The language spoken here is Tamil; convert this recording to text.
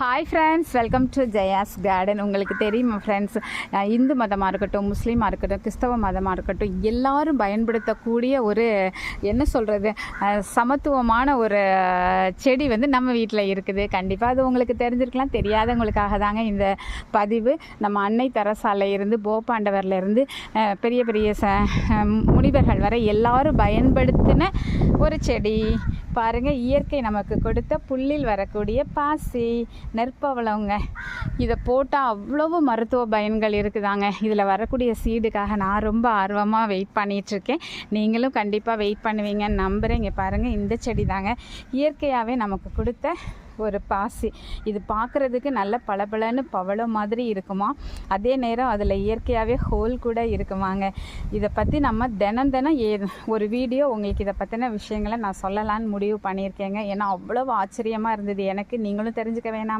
Hi friends welcome to Jaya's garden உங்களுக்கு தெரியுமா ஃப்ரெண்ட்ஸ் இந்து மதமாக இருக்கட்டும் முஸ்லீமாக இருக்கட்டும் கிறிஸ்தவ மதமாக இருக்கட்டும் எல்லாரும் பயன்படுத்தக்கூடிய ஒரு என்ன சொல்கிறது சமத்துவமான ஒரு செடி வந்து நம்ம வீட்டில் இருக்குது. கண்டிப்பாக அது உங்களுக்கு தெரிஞ்சிருக்கலாம் தெரியாதவங்களுக்காக தாங்க இந்த பதிவு. நம்ம அன்னை தரசாலை இருந்து பெரிய பெரிய ச முனிவர்கள் வரை எல்லாரும் பயன்படுத்தின ஒரு செடி. பாருங்க இயற்கை நமக்கு கொடுத்த புல்லில் வரக்கூடிய பாசி நெற்பவளவுங்க இதை போட்டால் அவ்வளவு மருத்துவ பயன்கள் இருக்குதாங்க. இதில் வரக்கூடிய சீடுக்காக நான் ரொம்ப ஆர்வமாக வெயிட் பண்ணிகிட்ருக்கேன் நீங்களும் கண்டிப்பாக வெயிட் பண்ணுவீங்கன்னு நம்புகிறேன் இங்கே பாருங்கள் இந்த செடி தாங்க இயற்கையாகவே நமக்கு கொடுத்த ஒரு பாசி. இது பார்க்குறதுக்கு நல்ல பளபளன்னு பவளம் மாதிரி இருக்குமா? அதே நேரம் அதில் இயற்கையாகவே ஹோல் கூட இருக்குமாங்க. இதை பற்றி நம்ம தினம் தினம் ஏ ஒரு வீடியோ உங்களுக்கு இதை பற்றின விஷயங்களை நான் சொல்லலான்னு முடிவு பண்ணியிருக்கேங்க. ஏன்னா அவ்வளோ ஆச்சரியமாக இருந்தது. எனக்கு நீங்களும் தெரிஞ்சுக்க வேணாமா?